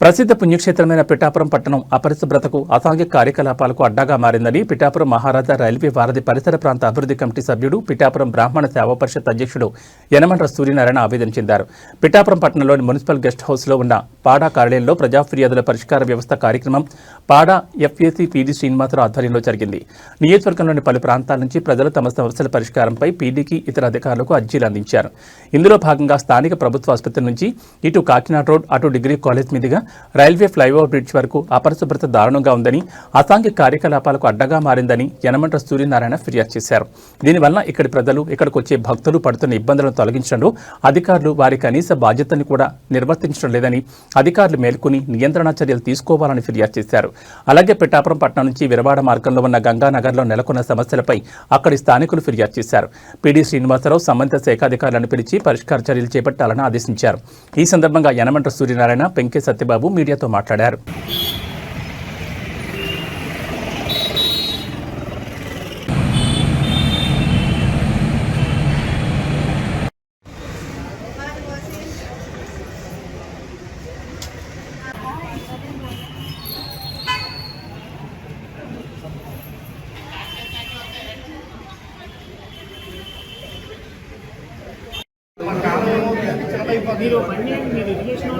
ప్రసిద్ధ పుణ్యక్షేత్రమైన పిఠాపురం పట్టణం అపరిశుభ్రతకు అసాంఘిక కార్యకలాపాలకు అడ్డాగా మారిందని పిఠాపురం మహారాజా రైల్వే వారధి పరిసర ప్రాంత అభివృద్ధి కమిటీ సభ్యుడు పిఠాపురం బ్రాహ్మణ సేవా పరిషత్ అధ్యక్షుడు యనమండ్ర సూర్యనారాయణ ఆవేదన చెందారు. పిఠాపురం పట్టణంలోని మున్సిపల్ గెస్ట్ హౌస్లో ఉన్న పాడా కార్యాలయంలో ప్రజా ఫిర్యాదుల పరిష్కార వ్యవస్థ కార్యక్రమం పాడా ఎఫ్ఏసీ పీడీ శ్రీనివాసరావు ఆధ్వర్యంలో జరిగింది. నియోజకవర్గంలోని పలు ప్రాంతాల నుంచి ప్రజలు తమ సమస్యల పరిష్కారంపై పీడీకి ఇతర అధికారులకు అర్జీలు అందించారు. ఇందులో భాగంగా స్థానిక ప్రభుత్వ ఆసుపత్రి నుంచి ఇటు కాకినాడ రోడ్ అటు డిగ్రీ కాలేజ్ మీదుగా రైల్వే ఫ్లైఓవర్ బ్రిడ్జ్ వరకు అపరిశుభ్రత దారుణంగా ఉందని అసాంఘిక కార్యకలాపాలకు అడ్డగా మారిందని యనమండ్ర సూర్యనారాయణ ఫిర్యాదు చేశారు. దీనివల్ల ఇక్కడి ప్రజలు ఇక్కడికి వచ్చే భక్తులు పడుతున్న ఇబ్బందులను తొలగించడంలో అధికారులు వారి కనీస బాధ్యతని కూడా నిర్వర్తించడం లేదని అధికారులు మేల్కొని నియంత్రణ చర్యలు తీసుకోవాలని ఫిర్యాదు చేశారు. అలాగే పిఠాపురం పట్టణం నుంచి విరవాడ మార్గంలో ఉన్న గంగానగర్లో నెలకొన్న సమస్యలపై అక్కడి స్థానికులు ఫిర్యాదు చేశారు. పీడీ శ్రీనివాసరావు సంబంధిత శాఖాధికారులను పిలిచి పరిష్కార చర్యలు చేపట్టాలని ఆదేశించారు. ఈ సందర్భంగా యనమండ్ర సూర్యనారాయణ పెంకే సత్యబాబు మీడియాతో మాట్లాడారు. మీరు బండి మీరు ఇరిగేషన్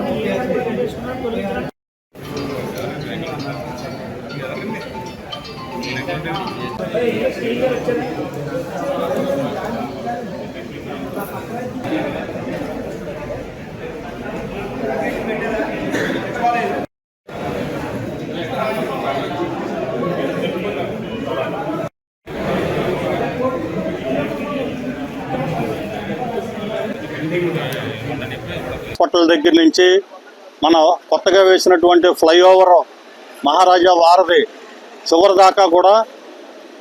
హాస్పిటల్ దగ్గర నుంచి మన కొత్తగా వేసినటువంటి ఫ్లైఓవర్ మహారాజా వారధి చివరి దాకా కూడా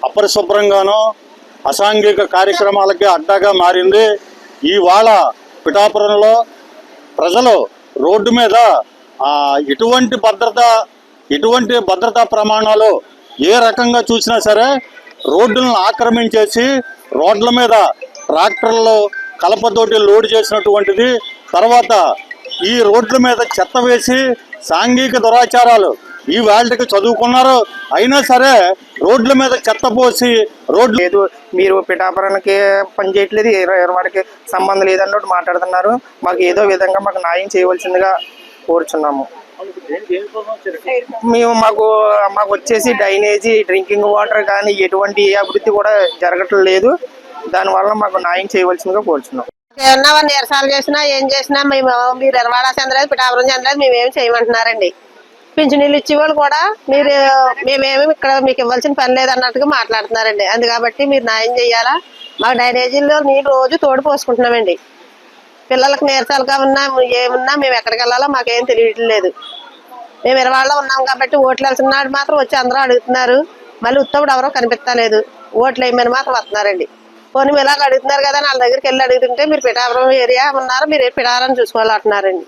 అపరిశుభ్రంగానో అసాంఘిక కార్యక్రమాలకి అడ్డాగా మారింది. ఇవాళ పిఠాపురంలో ప్రజలు రోడ్డు మీద ఎటువంటి భద్రత ఎటువంటి భద్రతా ప్రమాణాలు ఏ రకంగా చూసినా సరే రోడ్డులను ఆక్రమించేసి రోడ్ల మీద ట్రాక్టర్లు కలపతోటి లోడ్ చేసినటువంటిది తర్వాత ఈ రోడ్ల మీద చెత్త వేసి సాంఘిక దురాచారాలు ఈ వాళ్ళకి చదువుకున్నారు. అయినా సరే రోడ్ల మీద చెత్త పోసి రోడ్లు లేదు మీరు పిఠాపురానికి పని చేయట్లేదు వాడికి సంబంధం లేదన్నట్టు మాట్లాడుతున్నారు. మాకు ఏదో విధంగా మాకు న్యాయం చేయవలసిందిగా కోరుచున్నాము. మేము మాకు మాకు వచ్చేసి డ్రైనేజీ డ్రింకింగ్ వాటర్ కానీ ఎటువంటి అభివృద్ధి కూడా జరగట్లేదు. దానివల్ల మాకు న్యాయం చేయవలసిందిగా కోరుచున్నాం. ఏమన్నా వాళ్ళు నీరసాలు చేసినా ఏం చేసినా మేము మీరు ఎరవాడ చెందలేదు పిఠాపురం చెందలేదు మేమేమి చేయమంటున్నారండి. పింఛనీళ్ళు ఇచ్చేవాళ్ళు కూడా మీరు మేమేమి ఇక్కడ మీకు ఇవ్వాల్సిన పని లేదు అన్నట్టుగా మాట్లాడుతున్నారండి. అందు కాబట్టి మీరు న్యాయం చేయాలా? మాకు డ్రైనేజీల్లో నీళ్ళు రోజు తోడు పోసుకుంటున్నామండి. పిల్లలకు నీరసాలుగా ఉన్నా ఏమున్నా మేము ఎక్కడికి వెళ్ళాలో మాకేం తెలియట్లేదు మేము ఇరవాళ్ళలో ఉన్నాం కాబట్టి ఓట్లు వెళ్తున్నాడు మాత్రం వచ్చి అందరూ అడుగుతున్నారు. మళ్ళీ ఉత్తప్పుడు ఎవరో కనిపిస్తలేదు. ఓట్లు వేయమని మాత్రం వస్తున్నారండి. పోనీ మీరు అడుగుతున్నారు కదా వాళ్ళ దగ్గరికి వెళ్ళి అడుగుతుంటే మీరు పిఠాపురం ఏరియా ఉన్నారు మీరు పిఠాపురం చూసుకోవాలంటున్నారండి